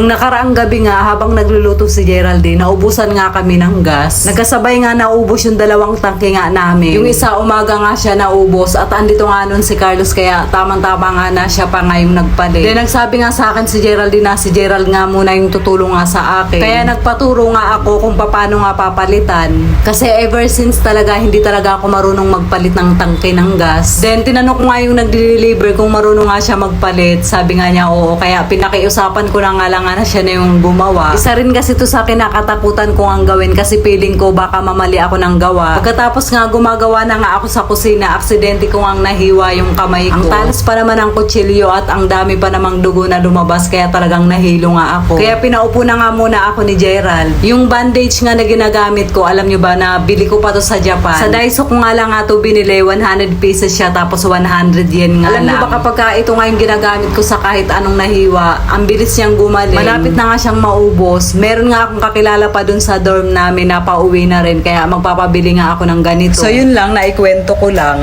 Nung nakaraang gabi nga, habang nagluluto si Geraldine, naubusan nga kami ng gas. Nagkasabay nga naubos yung dalawang tangke nga namin. Yung isa umaga nga siya naubos at andito nga nun si Carlos kaya tamang-tama nga na siya pa nga yung nagpalit. Then nagsabi nga sa akin si Geraldine na si Gerald nga muna yung tutulong nga sa akin. Kaya nagpaturo nga ako kung paano nga papalitan. Kasi ever since talaga hindi talaga ako marunong magpalit ng tangke ng gas. Then tinanong ko nga yung nagde-deliver kung marunong nga siya magpalit. Sabi nga niya oo. Kaya pinakiusapan ko na nga lang nga na siya na yung gumawa. Isa rin kasi to sa kinakatakutan ko ang gawin kasi feeling ko baka mamali ako ng gawa. Pagkatapos nga gumagawa na nga ako sa kusina, aksidente ko nga nahiwa yung kamay ko. Ang talas pa naman ang kutsilyo at ang dami pa namang dugo na lumabas kaya talagang nahilo nga ako. Kaya pinaupo na nga muna ako ni Gerald. Yung bandage nga na ginagamit ko, alam nyo ba na bili ko pa to sa Japan. Sa Daiso ko nga lang nga to binili, 100 pieces siya tapos 100 yen nga Alam lang. nyo ba kapag ka ito nga yung ginagamit ko sa kahit anong nahiwa, ang bilis niyang gumaling. Malapit na nga siyang maubos. Meron nga akong kakilala pa dun sa dorm namin na pauwi na rin kaya magpapabili nga ako ng ganito. So yun lang, naikwento ko lang.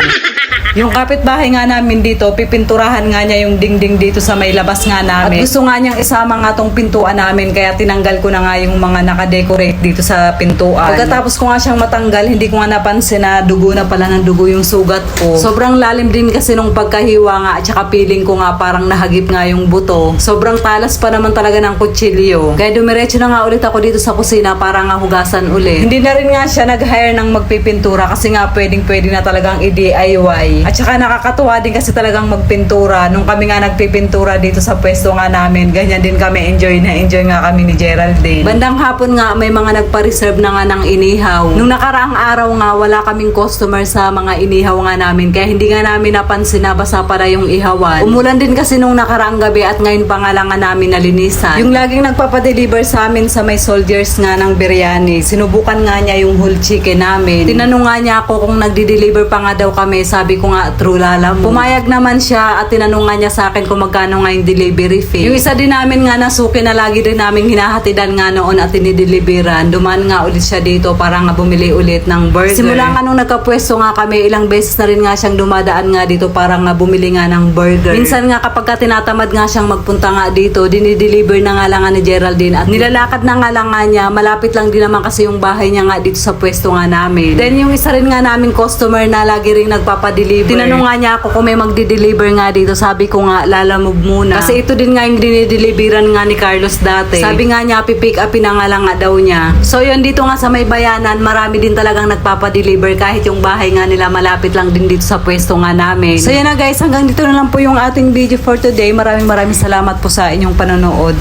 Yung kapitbahay nga namin dito, pipinturahan nga niya yung dingding dito sa may labas nga namin. At gusto nga niyang isama nga tong pintuan namin, kaya tinanggal ko na nga yung mga nakadecorate dito sa pintuan. Pagkatapos ko nga siyang matanggal, hindi ko nga napansin na dugo na pala ng dugo yung sugat ko. Sobrang lalim din kasi nung pagkahiwa nga, at saka feeling ko nga parang nahagip nga yung buto. Sobrang talas pa naman talaga ng kutsilyo. Kaya dumiretso na nga ulit ako dito sa kusina para nga hugasan ulit. Hindi na rin nga siya nag-hire ng magpipintura kasi nga pwedeng pwede na talagang i-DIY. At saka nakakatuwa din kasi talagang magpintura. Nung kami nga nagpipintura dito sa pwesto nga namin, ganyan din kami enjoy na enjoy nga kami ni Geraldine. Bandang hapon nga may mga nagpa-reserve na nga ng inihaw. Nung nakaraang araw nga wala kaming customer sa mga inihaw nga namin kaya hindi nga namin napansin na basa para yung ihawan. Umulan din kasi nung nakaraang gabi at ngayon pa nga lang nga namin nalinisan. Yung laging nagpapadeliver sa amin sa may soldiers nga ng biryani, sinubukan nga niya yung whole chicken namin. Tinanong nga niya ako kung nagdi-deliver pa nga daw kami, sabi ko nga true lala mo. Pumayag naman siya at tinanong nga niya sa akin kung magkano nga yung delivery fee. Yung isa din namin nga nasuki na lagi din namin hinahatidan nga noon at dinideliveran. Dumaan nga ulit siya dito para nga bumili ulit ng burger. Simula nga nung nagkapwesto nga kami, ilang beses na rin nga siyang dumadaan nga dito para nga bumili nga ng burger. Minsan nga kapag ka tinatamad nga siyang magpunta nga dito, dinideliver na nga lang ni Geraldine at nilalakad na nga lang nga niya. Malapit lang din naman kasi yung bahay niya nga dito sa pwesto nga namin. Then yung isa rin nga namin customer na lagi rin nagpapadeliver. Tinanong nga niya ako kung may magdi-deliver nga dito. Sabi ko nga, lalamove muna. Kasi ito din nga yung dinideliveran nga ni Carlos dati. Sabi nga niya, pipick up na nga lang nga daw niya. So yun, dito nga sa may bayanan, marami din talagang nagpapadeliver kahit yung bahay nga nila malapit lang din dito sa pwesto nga namin. So yun na guys, hanggang dito na lang po yung ating video for today. Maraming maraming salamat po sa inyong panonood.